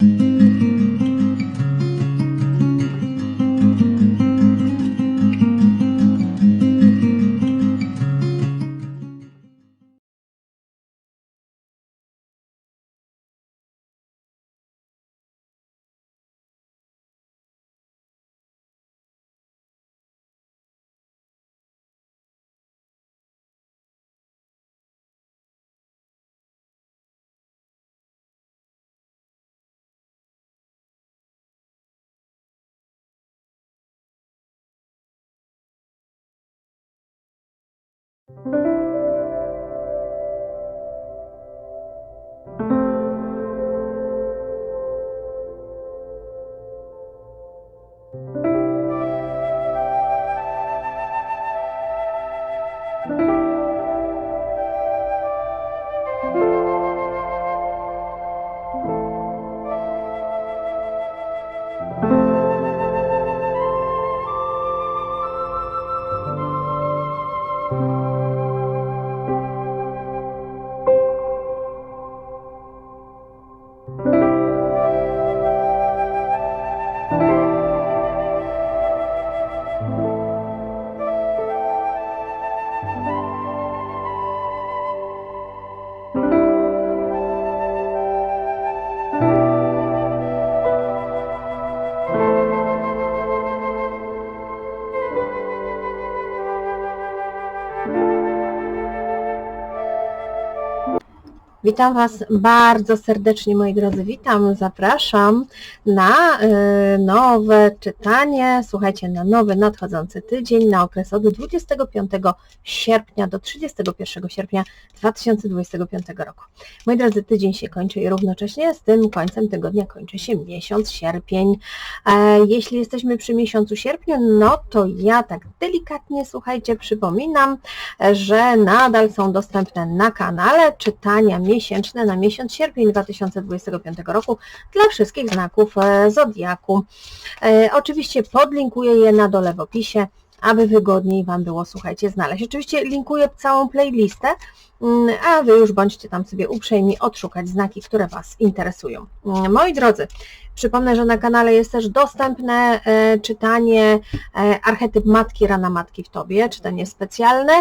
Mm-hmm. Witam Was bardzo serdecznie, moi drodzy. Witam, zapraszam na y, nowe czytanie. Słuchajcie, na nowy nadchodzący tydzień, na okres od 25 sierpnia do 31 sierpnia 2025 roku. Moi drodzy, tydzień się kończy i równocześnie z tym końcem tygodnia kończy się miesiąc sierpień. E, jeśli jesteśmy przy miesiącu sierpniu, no to ja tak delikatnie, słuchajcie, przypominam, że nadal są dostępne na kanale czytania miesięczne na miesiąc sierpień 2025 roku dla wszystkich znaków e, Zodiaku. E, Oczywiście podlinkuję je na dole w opisie, aby wygodniej Wam było, słuchajcie, znaleźć. Oczywiście linkuję całą playlistę, a Wy już bądźcie tam sobie uprzejmi odszukać znaki, które Was interesują. Mm, Moi drodzy, przypomnę, że na kanale jest też dostępne e, czytanie e, archetyp matki, rana matki w Tobie, czytanie specjalne.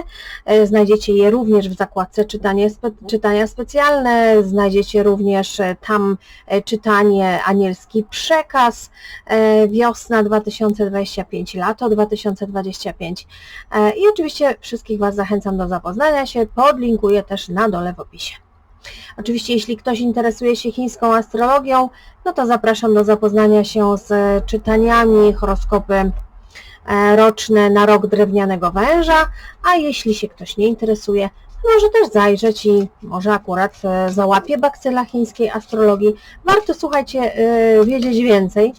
E, Znajdziecie je również w zakładce czytanie, spe, czytania specjalne, znajdziecie również tam czytanie anielski przekaz, wiosna 2025, lato 2025 E, i oczywiście wszystkich Was zachęcam do zapoznania się, podlinkuję też na dole w opisie. Oczywiście jeśli ktoś interesuje się chińską astrologią, no to zapraszam do zapoznania się z czytaniami, horoskopy e, roczne na rok drewnianego węża, a jeśli się ktoś nie interesuje, może też zajrzeć i może akurat e, załapie bakcyla chińskiej astrologii. Warto, słuchajcie, e, wiedzieć więcej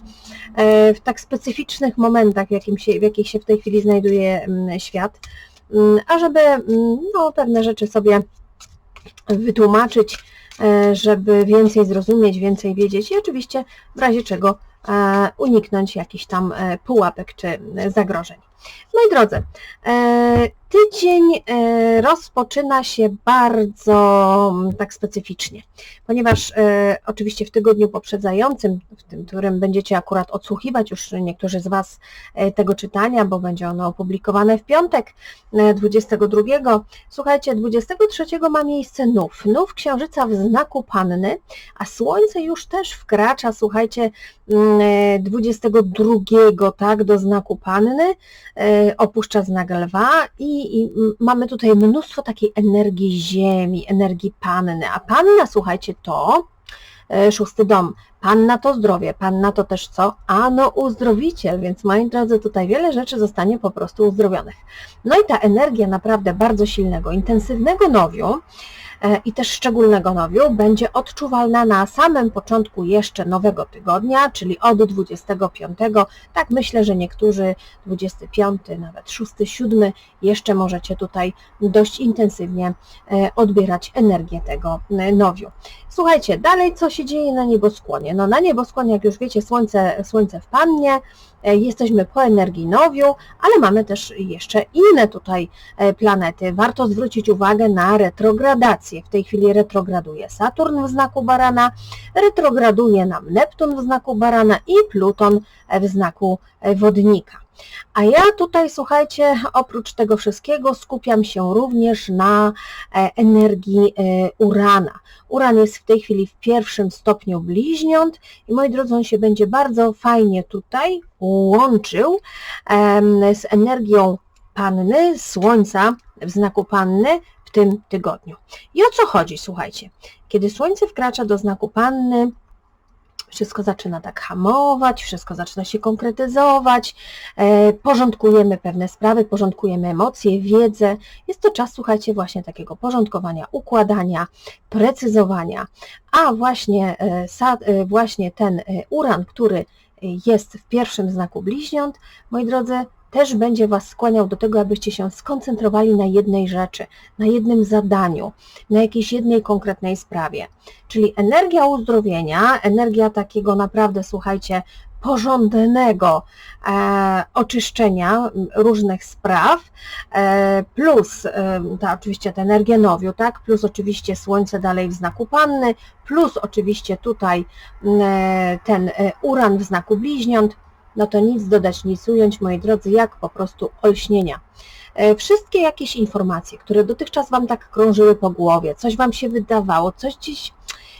w tak specyficznych momentach, w, jakim się, w jakich się w tej chwili znajduje mm, świat, ażeby mm, no, pewne rzeczy sobie wytłumaczyć, e, żeby więcej zrozumieć, więcej wiedzieć i oczywiście w razie czego e, uniknąć jakichś tam e, pułapek czy zagrożeń. Moi drodzy, tydzień rozpoczyna się bardzo mm, tak specyficznie, ponieważ oczywiście w tygodniu poprzedzającym, w tym, którym będziecie akurat odsłuchiwać już niektórzy z Was tego czytania, bo będzie ono opublikowane w piątek 22. Słuchajcie, 23 ma miejsce nów, nów księżyca w znaku Panny, a Słońce już też wkracza, słuchajcie, 22, tak, do znaku Panny, opuszcza znak Lwa i, i mamy tutaj mnóstwo takiej energii Ziemi, energii Panny, a Panna, słuchajcie, to szósty dom. Panna to zdrowie, panna to też co? Ano uzdrowiciel, więc moi drodzy, tutaj wiele rzeczy zostanie po prostu uzdrowionych. No i ta energia naprawdę bardzo silnego, intensywnego nowiu e, i też szczególnego nowiu będzie odczuwalna na samym początku jeszcze nowego tygodnia, czyli od 25, tak myślę, że niektórzy 25, nawet 6, 7 jeszcze możecie tutaj dość intensywnie e, odbierać energię tego e, nowiu. Słuchajcie, dalej co się dzieje na nieboskłonie? No na nieboskłonie, jak już wiecie, słońce, słońce w pannie, e, jesteśmy po energii nowiu, ale mamy też jeszcze inne tutaj e, planety. Warto zwrócić uwagę na retrogradację. W tej chwili retrograduje Saturn w znaku barana, retrograduje nam Neptun w znaku barana i Pluton w znaku e, wodnika. A ja tutaj, słuchajcie, oprócz tego wszystkiego skupiam się również na e, energii e, Urana. Uran jest w tej chwili w pierwszym stopniu bliźniąt i moi drodzy, on się będzie bardzo fajnie tutaj łączył z energią Panny, Słońca w znaku Panny w tym tygodniu. I o co chodzi, słuchajcie? Kiedy Słońce wkracza do znaku Panny, wszystko zaczyna tak hamować, wszystko zaczyna się konkretyzować, e, porządkujemy pewne sprawy, porządkujemy emocje, wiedzę. Jest to czas, słuchajcie, właśnie takiego porządkowania, układania, precyzowania, a właśnie, e, e, właśnie ten uran, który jest w pierwszym znaku bliźniąt, moi drodzy, też będzie Was skłaniał do tego, abyście się skoncentrowali na jednej rzeczy, na jednym zadaniu, na jakiejś jednej konkretnej sprawie. Czyli energia uzdrowienia, energia takiego naprawdę, słuchajcie, porządnego e, oczyszczenia różnych spraw, e, plus e, ta, oczywiście ta energia nowiu, tak, plus oczywiście słońce dalej w znaku panny, plus oczywiście tutaj e, ten e, uran w znaku bliźniąt, no to nic dodać, nic ująć, moi drodzy, jak po prostu olśnienia. E, wszystkie jakieś informacje, które dotychczas Wam tak krążyły po głowie, coś Wam się wydawało, coś gdzieś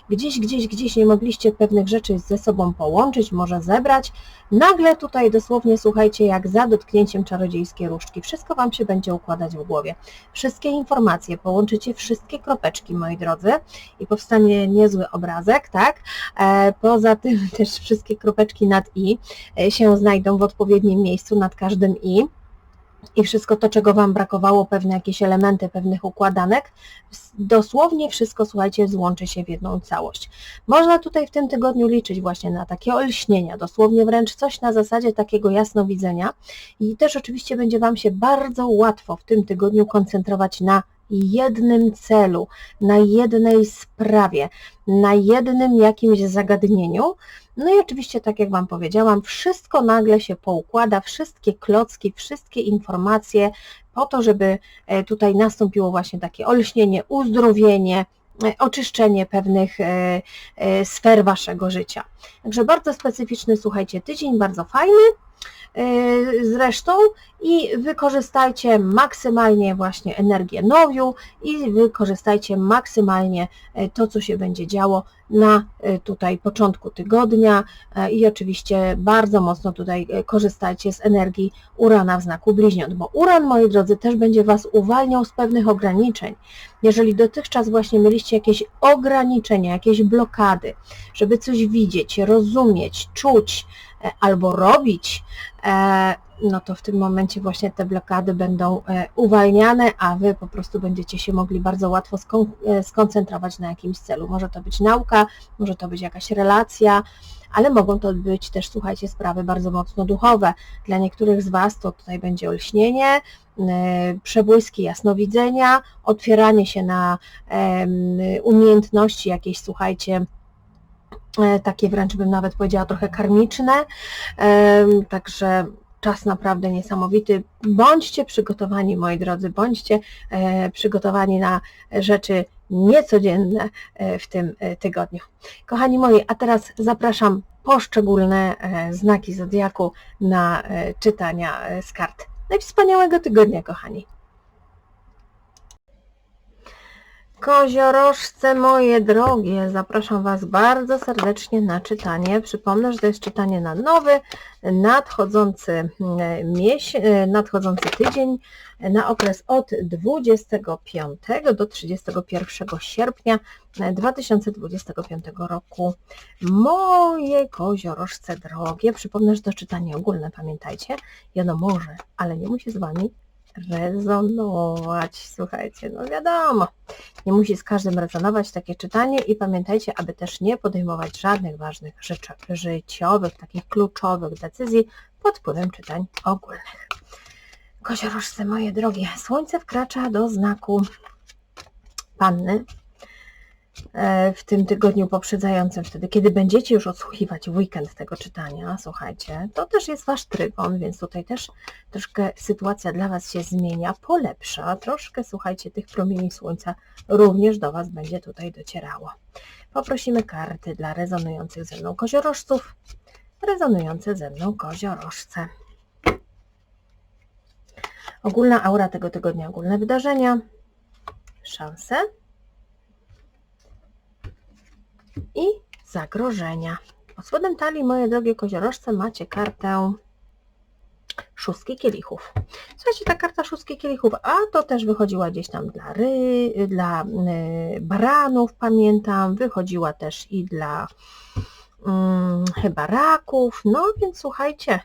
gdzieś, gdzieś, gdzieś nie mogliście pewnych rzeczy ze sobą połączyć, może zebrać, nagle tutaj dosłownie słuchajcie, jak za dotknięciem czarodziejskiej różdżki, wszystko Wam się będzie układać w głowie. Wszystkie informacje, połączycie wszystkie kropeczki, moi drodzy, i powstanie niezły obrazek, tak? E, poza tym też wszystkie kropeczki nad i e, się znajdą w odpowiednim miejscu nad każdym i i wszystko to, czego Wam brakowało, pewne jakieś elementy pewnych układanek, dosłownie wszystko, słuchajcie, złączy się w jedną całość. Można tutaj w tym tygodniu liczyć właśnie na takie olśnienia, dosłownie wręcz coś na zasadzie takiego jasnowidzenia i też oczywiście będzie Wam się bardzo łatwo w tym tygodniu koncentrować na jednym celu, na jednej sprawie, na jednym jakimś zagadnieniu. No i oczywiście, tak jak Wam powiedziałam, wszystko nagle się poukłada, wszystkie klocki, wszystkie informacje po to, żeby e, tutaj nastąpiło właśnie takie olśnienie, uzdrowienie, e, oczyszczenie pewnych e, sfer Waszego życia. Także bardzo specyficzny, słuchajcie, tydzień, bardzo fajny. Y, zresztą i wykorzystajcie maksymalnie właśnie energię nowiu i wykorzystajcie maksymalnie y, to, co się będzie działo na y, tutaj początku tygodnia i oczywiście bardzo mocno tutaj korzystajcie z energii Urana w znaku bliźniąt, bo Uran, moi drodzy, też będzie Was uwalniał z pewnych ograniczeń. Jeżeli dotychczas właśnie mieliście jakieś ograniczenia, jakieś blokady, żeby coś widzieć, rozumieć, czuć, E, albo robić, e, no to w tym momencie właśnie te blokady będą e, uwalniane, a Wy po prostu będziecie się mogli bardzo łatwo skoncentrować na jakimś celu. Może to być nauka, może to być jakaś relacja, ale mogą to być też, słuchajcie, sprawy bardzo mocno duchowe. Dla niektórych z Was to tutaj będzie olśnienie, przebłyski jasnowidzenia, otwieranie się na umiejętności jakieś, słuchajcie, E, takie wręcz bym nawet powiedziała trochę karmiczne, także czas naprawdę niesamowity. Bądźcie przygotowani, moi drodzy, bądźcie e, przygotowani na rzeczy niecodzienne e, w tym tygodniu. Kochani moi, a teraz zapraszam poszczególne znaki Zodiaku na czytania z kart. No i wspaniałego tygodnia, kochani. Koziorożce moje drogie, zapraszam Was bardzo serdecznie na czytanie. Przypomnę, że to jest czytanie na nowy, nadchodzący, mm, e, nadchodzący tydzień na okres od 25 do 31 sierpnia 2025 roku. Moje koziorożce drogie, przypomnę, że to czytanie ogólne, pamiętajcie, i ono może, ale nie musi z Wami rezonować. Słuchajcie, no wiadomo, nie musi z każdym rezonować takie czytanie i pamiętajcie, aby też nie podejmować żadnych ważnych rzeczy życiowych, takich kluczowych decyzji pod wpływem czytań ogólnych. Koziorożce moje drogie, słońce wkracza do znaku panny w tym tygodniu poprzedzającym, wtedy kiedy będziecie już odsłuchiwać weekend tego czytania, słuchajcie, to też jest Wasz trygon, więc tutaj też troszkę sytuacja dla Was się zmienia, polepsza, troszkę, słuchajcie, tych promieni słońca również do Was będzie tutaj docierało. Poprosimy karty dla rezonujących ze mną koziorożców, rezonujące ze mną koziorożce. Ogólna aura tego tygodnia, ogólne wydarzenia, szanse i zagrożenia. Pod spodem talii, moje drogie koziorożce, macie kartę szóstki kielichów. Słuchajcie, ta karta szóstki kielichów, a to też wychodziła gdzieś tam dla ry, dla y, baranów, pamiętam, wychodziła też i dla mm, chyba raków, no więc słuchajcie,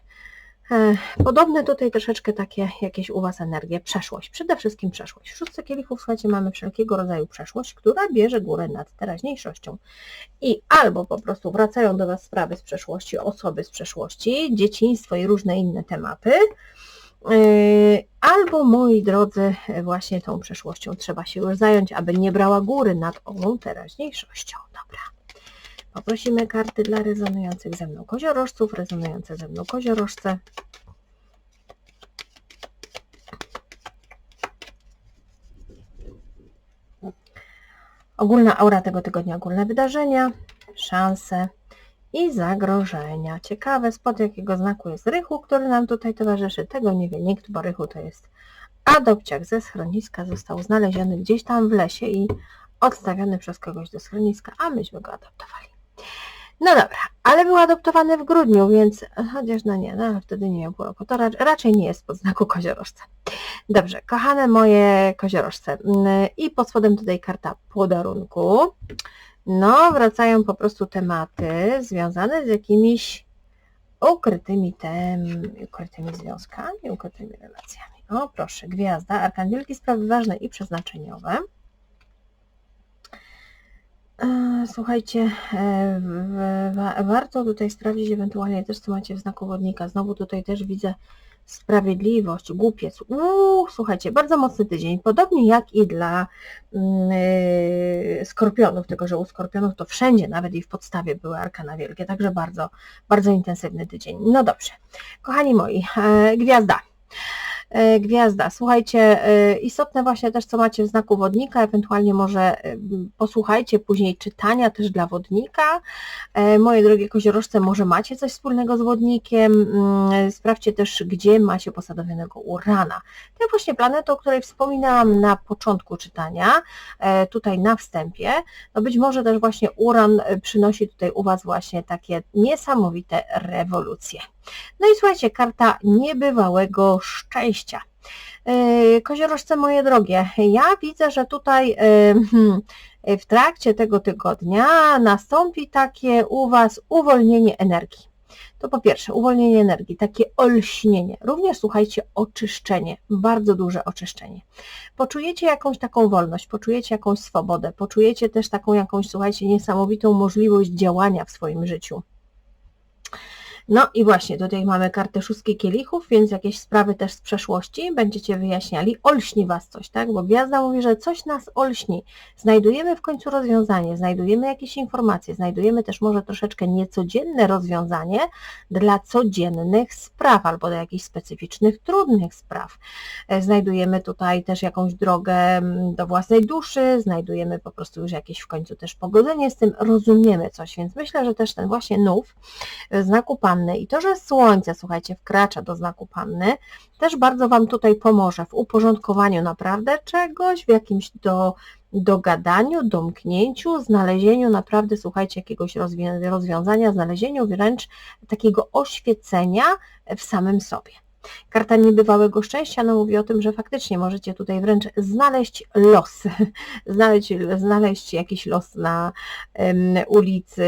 Podobne tutaj troszeczkę takie jakieś u Was energie, przeszłość, przede wszystkim przeszłość. W szóstce kielichów, słuchajcie, mamy wszelkiego rodzaju przeszłość, która bierze górę nad teraźniejszością. I albo po prostu wracają do Was sprawy z przeszłości, osoby z przeszłości, dzieciństwo i różne inne tematy, e, albo, moi drodzy, właśnie tą przeszłością trzeba się już zająć, aby nie brała góry nad ową teraźniejszością. Poprosimy karty dla rezonujących ze mną koziorożców, rezonujące ze mną koziorożce. Ogólna aura tego tygodnia, ogólne wydarzenia, szanse i zagrożenia. Ciekawe, spod jakiego znaku jest rychu, który nam tutaj towarzyszy. Tego nie wie nikt, bo rychu to jest adopciak ze schroniska. Został znaleziony gdzieś tam w lesie i odstawiony przez kogoś do schroniska, a myśmy go adoptowali. No dobra, ale był adoptowany w grudniu, więc chociaż no nie, no wtedy nie miał roku, to raczej nie jest pod znaku koziorożca. Dobrze, kochane moje koziorożce mm, i pod spodem tutaj karta podarunku. No, wracają po prostu tematy związane z jakimiś ukrytymi tem, ukrytymi związkami, ukrytymi relacjami. O proszę, gwiazda, arkan wielki, sprawy ważne i przeznaczeniowe. Słuchajcie, e, warto tutaj sprawdzić ewentualnie też, co macie w znaku wodnika. Znowu tutaj też widzę sprawiedliwość, głupiec. Uuu, słuchajcie, bardzo mocny tydzień. Podobnie jak i dla yy, skorpionów, tylko że u skorpionów to wszędzie, nawet i w podstawie były arkana wielkie, także bardzo, bardzo intensywny tydzień. No dobrze, kochani moi, yy, gwiazda. E, gwiazda. Słuchajcie, e, istotne właśnie też, co macie w znaku wodnika, ewentualnie może e, posłuchajcie później czytania też dla wodnika. Moje drogie koziorożce, może macie coś wspólnego z wodnikiem, mm, sprawdźcie też, gdzie macie posadowionego Urana. To właśnie planeta, o której wspominałam na początku czytania, tutaj na wstępie, no być może też właśnie Uran przynosi tutaj u Was właśnie takie niesamowite rewolucje. No i słuchajcie, karta niebywałego szczęścia. E, koziorożce moje drogie, ja widzę, że tutaj hmm, w trakcie tego tygodnia nastąpi takie u Was uwolnienie energii. To po pierwsze, uwolnienie energii, takie olśnienie. Również słuchajcie, oczyszczenie, bardzo duże oczyszczenie. Poczujecie jakąś taką wolność, poczujecie jakąś swobodę, poczujecie też taką jakąś, słuchajcie, niesamowitą możliwość działania w swoim życiu. No i właśnie, tutaj mamy kartę szóstki kielichów, więc jakieś sprawy też z przeszłości będziecie wyjaśniali. Olśni Was coś, tak? Bo gwiazda mówi, że coś nas olśni. Znajdujemy w końcu rozwiązanie, znajdujemy jakieś informacje, znajdujemy też może troszeczkę niecodzienne rozwiązanie dla codziennych spraw albo do jakichś specyficznych, trudnych spraw. E, znajdujemy tutaj też jakąś drogę mm, do własnej duszy, znajdujemy po prostu już jakieś w końcu też pogodzenie z tym, rozumiemy coś, więc myślę, że też ten właśnie nów znaku Pan Panny i to, że Słońce, słuchajcie, wkracza do znaku Panny, też bardzo Wam tutaj pomoże w uporządkowaniu naprawdę czegoś, w jakimś do, dogadaniu, domknięciu, znalezieniu naprawdę, słuchajcie, jakiegoś rozwiązania, znalezieniu wręcz takiego oświecenia w samym sobie. Karta niebywałego szczęścia no, mówi o tym, że faktycznie możecie tutaj wręcz znaleźć los, znaleźć, znaleźć jakiś los na um, ulicy,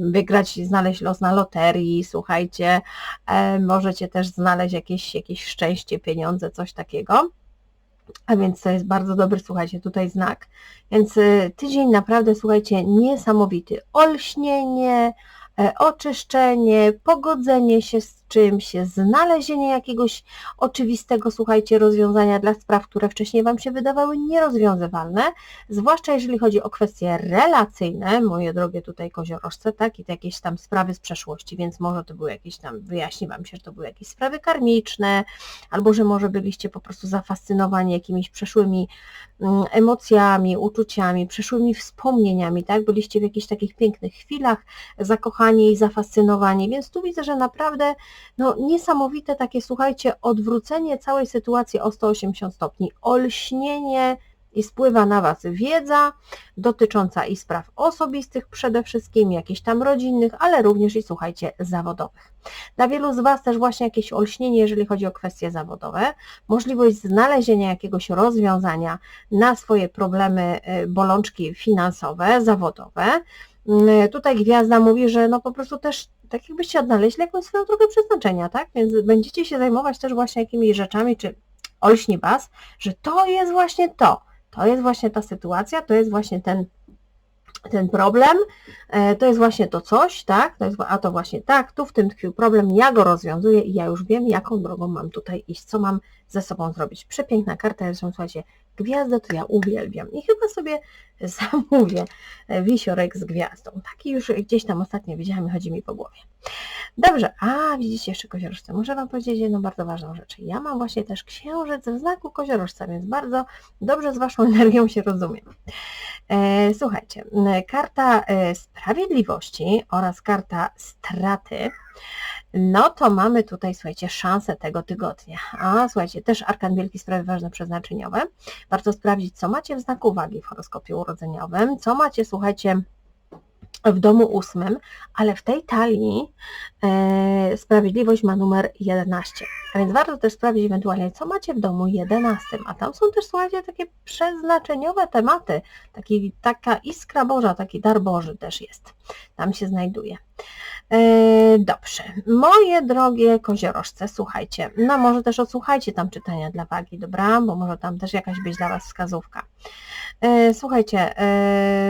wygrać, znaleźć los na loterii, słuchajcie, um, możecie też znaleźć jakieś, jakieś szczęście, pieniądze, coś takiego. A więc to jest bardzo dobry, słuchajcie, tutaj znak. Więc y, tydzień naprawdę, słuchajcie, niesamowity. Olśnienie, e, oczyszczenie, pogodzenie się z czymś, znalezienie jakiegoś oczywistego, słuchajcie, rozwiązania dla spraw, które wcześniej Wam się wydawały nierozwiązywalne, zwłaszcza jeżeli chodzi o kwestie relacyjne, moje drogie tutaj koziorożce, tak, i te jakieś tam sprawy z przeszłości, więc może to były jakieś tam, wyjaśni Wam się, że to były jakieś sprawy karmiczne, albo że może byliście po prostu zafascynowani jakimiś przeszłymi mm, emocjami, uczuciami, przeszłymi wspomnieniami, tak, byliście w jakichś takich pięknych chwilach, zakochani i zafascynowani, więc tu widzę, że naprawdę no, niesamowite takie, słuchajcie, odwrócenie całej sytuacji o 180 stopni, olśnienie i spływa na Was wiedza dotycząca i spraw osobistych przede wszystkim, jakichś tam rodzinnych, ale również i słuchajcie, zawodowych. Dla wielu z Was też właśnie jakieś olśnienie, jeżeli chodzi o kwestie zawodowe, możliwość znalezienia jakiegoś rozwiązania na swoje problemy, y, bolączki finansowe, zawodowe. Y, tutaj gwiazda mówi, że no po prostu też tak jakbyście odnaleźli jakąś swoją drogę przeznaczenia, tak? Więc będziecie się zajmować też właśnie jakimiś rzeczami, czy olśni Was, że to jest właśnie to, to jest właśnie ta sytuacja, to jest właśnie ten, ten problem, e, to jest właśnie to coś, tak, to jest, a to właśnie tak, tu w tym tkwił problem, ja go rozwiązuję i ja już wiem, jaką drogą mam tutaj iść, co mam ze sobą zrobić. Przepiękna karta, zresztą słuchajcie, gwiazdę to ja uwielbiam i chyba sobie zamówię wisiorek z gwiazdą. Taki już gdzieś tam ostatnio widziałam i chodzi mi po głowie. Dobrze, a widzicie jeszcze koziorożce. Muszę Wam powiedzieć jedną bardzo ważną rzecz. Ja mam właśnie też księżyc w znaku koziorożca, więc bardzo dobrze z Waszą energią się rozumiem. E, słuchajcie, karta e, sprawiedliwości oraz karta straty no to mamy tutaj, słuchajcie, szansę tego tygodnia. A słuchajcie, też Arkan Wielki Sprawy Ważne Przeznaczeniowe. Warto sprawdzić, co macie w znaku uwagi w horoskopie urodzeniowym, co macie, słuchajcie, w domu ósmym, ale w tej talii e, sprawiedliwość ma numer 11. A więc warto też sprawdzić ewentualnie, co macie w domu 11. A tam są też, słuchajcie, takie przeznaczeniowe tematy. Taki, taka iskra Boża, taki dar Boży też jest. Tam się znajduje. E, dobrze, moje drogie koziorożce, słuchajcie, no może też odsłuchajcie tam czytania dla wagi, dobra, bo może tam też jakaś być dla Was wskazówka. E, słuchajcie, e,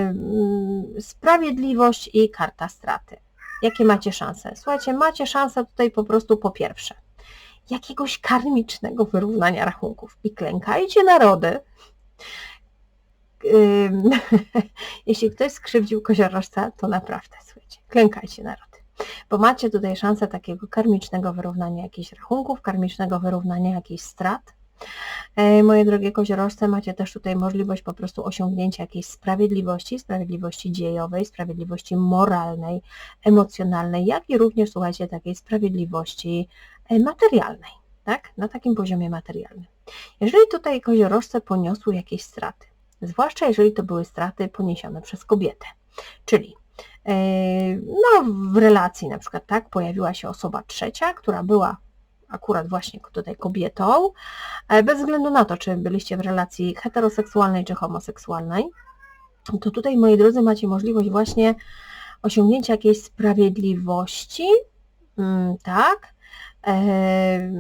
mm, sprawiedliwość i karta straty. Jakie macie szanse? Słuchajcie, macie szansę tutaj po prostu po pierwsze, jakiegoś karmicznego wyrównania rachunków i klękajcie narody, jeśli ktoś skrzywdził koziorożca, to naprawdę, słuchajcie, klękajcie narody bo macie tutaj szansę takiego karmicznego wyrównania jakichś rachunków, karmicznego wyrównania jakichś strat. E, moje drogie koziorożce, macie też tutaj możliwość po prostu osiągnięcia jakiejś sprawiedliwości, sprawiedliwości dziejowej, sprawiedliwości moralnej, emocjonalnej, jak i również, słuchajcie, takiej sprawiedliwości e, materialnej, tak? Na takim poziomie materialnym. Jeżeli tutaj koziorożce poniosły jakieś straty, zwłaszcza jeżeli to były straty poniesione przez kobietę, czyli E, no, w relacji na przykład, tak, pojawiła się osoba trzecia, która była akurat właśnie tutaj kobietą, e, bez względu na to, czy byliście w relacji heteroseksualnej czy homoseksualnej, to tutaj, moi drodzy, macie możliwość właśnie osiągnięcia jakiejś sprawiedliwości, mm, tak, e,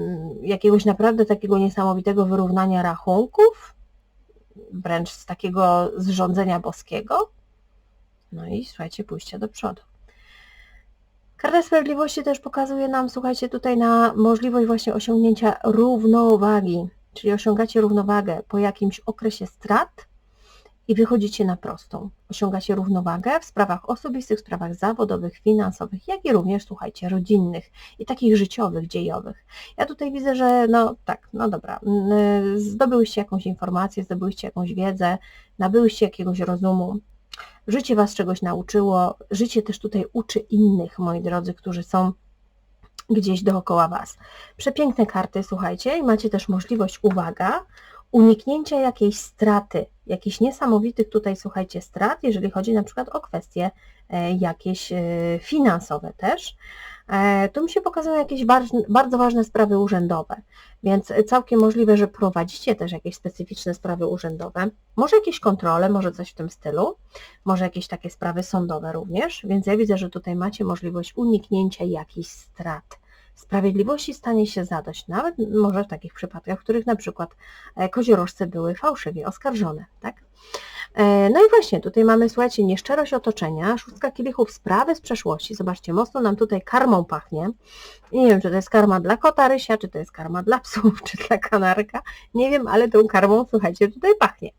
jakiegoś naprawdę takiego niesamowitego wyrównania rachunków, wręcz z takiego zrządzenia boskiego, no i słuchajcie, pójście do przodu. Karta Sprawiedliwości też pokazuje nam, słuchajcie, tutaj na możliwość właśnie osiągnięcia równowagi, czyli osiągacie równowagę po jakimś okresie strat i wychodzicie na prostą. Osiągacie równowagę w sprawach osobistych, sprawach zawodowych, finansowych, jak i również, słuchajcie, rodzinnych i takich życiowych, dziejowych. Ja tutaj widzę, że no tak, no dobra, zdobyłyście jakąś informację, zdobyłyście jakąś wiedzę, nabyłyście jakiegoś rozumu, Życie Was czegoś nauczyło, życie też tutaj uczy innych, moi drodzy, którzy są gdzieś dookoła Was. Przepiękne karty, słuchajcie, i macie też możliwość, uwaga, uniknięcia jakiejś straty, jakichś niesamowitych tutaj, słuchajcie, strat, jeżeli chodzi na przykład o kwestie e, jakieś e, finansowe też. E, tu mi się pokazują jakieś bardzo ważne sprawy urzędowe, więc całkiem możliwe, że prowadzicie też jakieś specyficzne sprawy urzędowe, może jakieś kontrole, może coś w tym stylu, może jakieś takie sprawy sądowe również, więc ja widzę, że tutaj macie możliwość uniknięcia jakichś strat. Sprawiedliwości stanie się zadość, nawet może w takich przypadkach, w których na przykład e, koziorożce były fałszywie oskarżone. Tak? E, No i właśnie, tutaj mamy, słuchajcie, nieszczerość otoczenia, szóstka kielichów, sprawy z przeszłości. Zobaczcie, mocno nam tutaj karmą pachnie. Nie wiem, czy to jest karma dla kota rysia, czy to jest karma dla psów, czy dla kanarka. Nie wiem, ale tą karmą, słuchajcie, tutaj pachnie.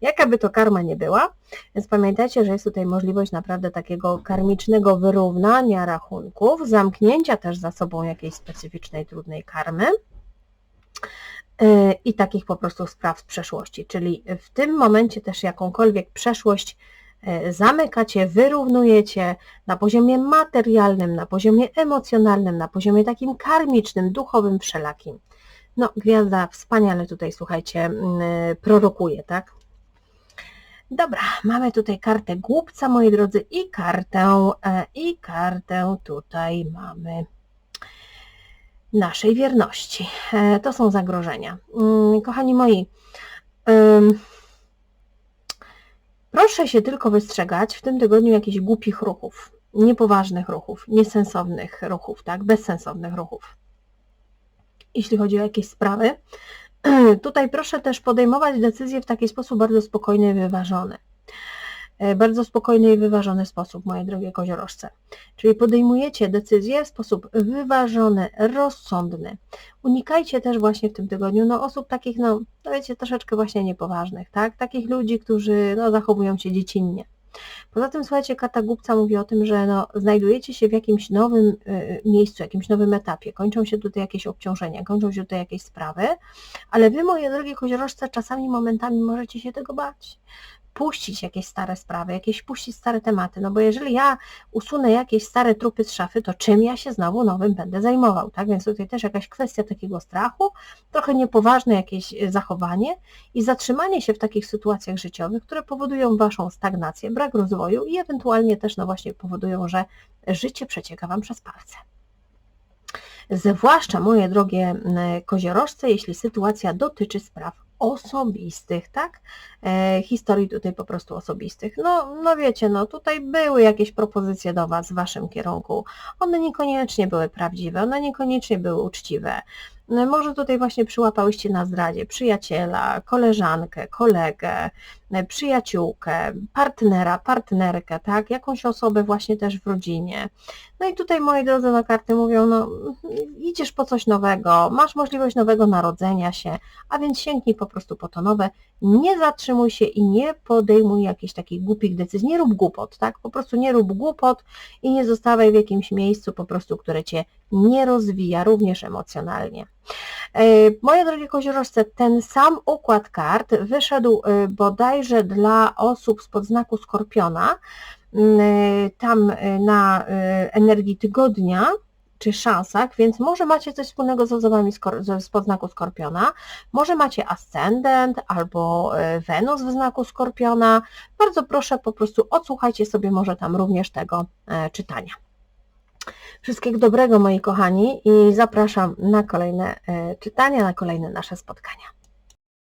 Jaka by to karma nie była, więc pamiętajcie, że jest tutaj możliwość naprawdę takiego karmicznego wyrównania rachunków, zamknięcia też za sobą jakiejś specyficznej, trudnej karmy i takich po prostu spraw z przeszłości. Czyli w tym momencie też jakąkolwiek przeszłość yy, zamykacie, wyrównujecie na poziomie materialnym, na poziomie emocjonalnym, na poziomie takim karmicznym, duchowym, wszelakim. No, gwiazda wspaniale tutaj, słuchajcie, yy, prorokuje, tak? Dobra, mamy tutaj kartę głupca, moi drodzy, i kartę, i kartę tutaj mamy naszej wierności. E, To są zagrożenia. Mm, Kochani moi, proszę się tylko wystrzegać w tym tygodniu jakichś głupich ruchów, niepoważnych ruchów, niesensownych ruchów, tak, bezsensownych ruchów. Jeśli chodzi o jakieś sprawy, tutaj proszę też podejmować decyzje w taki sposób bardzo spokojny i wyważony. E, Bardzo spokojny i wyważony sposób, moje drogie koziorożce. Czyli podejmujecie decyzje w sposób wyważony, rozsądny. Unikajcie też właśnie w tym tygodniu no, osób takich, no, no wiecie, troszeczkę właśnie niepoważnych, tak? Takich ludzi, którzy no, zachowują się dziecinnie. Poza tym, słuchajcie, Kata Głupca mówi o tym, że no, znajdujecie się w jakimś nowym y, miejscu, jakimś nowym etapie, kończą się tutaj jakieś obciążenia, kończą się tutaj jakieś sprawy, ale Wy, moje drogie koziorożce, czasami, momentami możecie się tego bać puścić jakieś stare sprawy, jakieś puścić stare tematy, no bo jeżeli ja usunę jakieś stare trupy z szafy, to czym ja się znowu nowym będę zajmował, tak? Więc tutaj też jakaś kwestia takiego strachu, trochę niepoważne jakieś e, zachowanie i zatrzymanie się w takich sytuacjach życiowych, które powodują Waszą stagnację, brak rozwoju i ewentualnie też, no właśnie, powodują, że życie przecieka Wam przez palce. Zwłaszcza, moje drogie m, koziorożce, jeśli sytuacja dotyczy spraw osobistych, tak? E, historii tutaj po prostu osobistych. No, no wiecie, no tutaj były jakieś propozycje do Was w Waszym kierunku. One niekoniecznie były prawdziwe, one niekoniecznie były uczciwe. No, Może tutaj właśnie przyłapałyście na zdradzie przyjaciela, koleżankę, kolegę, e, przyjaciółkę, partnera, partnerkę, tak? Jakąś osobę właśnie też w rodzinie. No i tutaj moi drodzy na karty mówią, no idziesz po coś nowego, masz możliwość nowego narodzenia się, a więc sięgnij po prostu po to nowe, nie zatrzymuj się i nie podejmuj jakichś takich głupich decyzji, nie rób głupot, tak? Po prostu nie rób głupot i nie zostawaj w jakimś miejscu po prostu, które Cię nie rozwija, również emocjonalnie. E, Moje drogie koziorożce, ten sam układ kart wyszedł e, bodajże dla osób spod znaku Skorpiona, m, e, tam na energii tygodnia, czy szansach, więc może macie coś wspólnego z osobami spod znaku Skorpiona, może macie ascendent albo Wenus w znaku Skorpiona. Bardzo proszę, po prostu odsłuchajcie sobie może tam również tego czytania. Wszystkiego dobrego moi kochani i zapraszam na kolejne e, czytania, na kolejne nasze spotkania.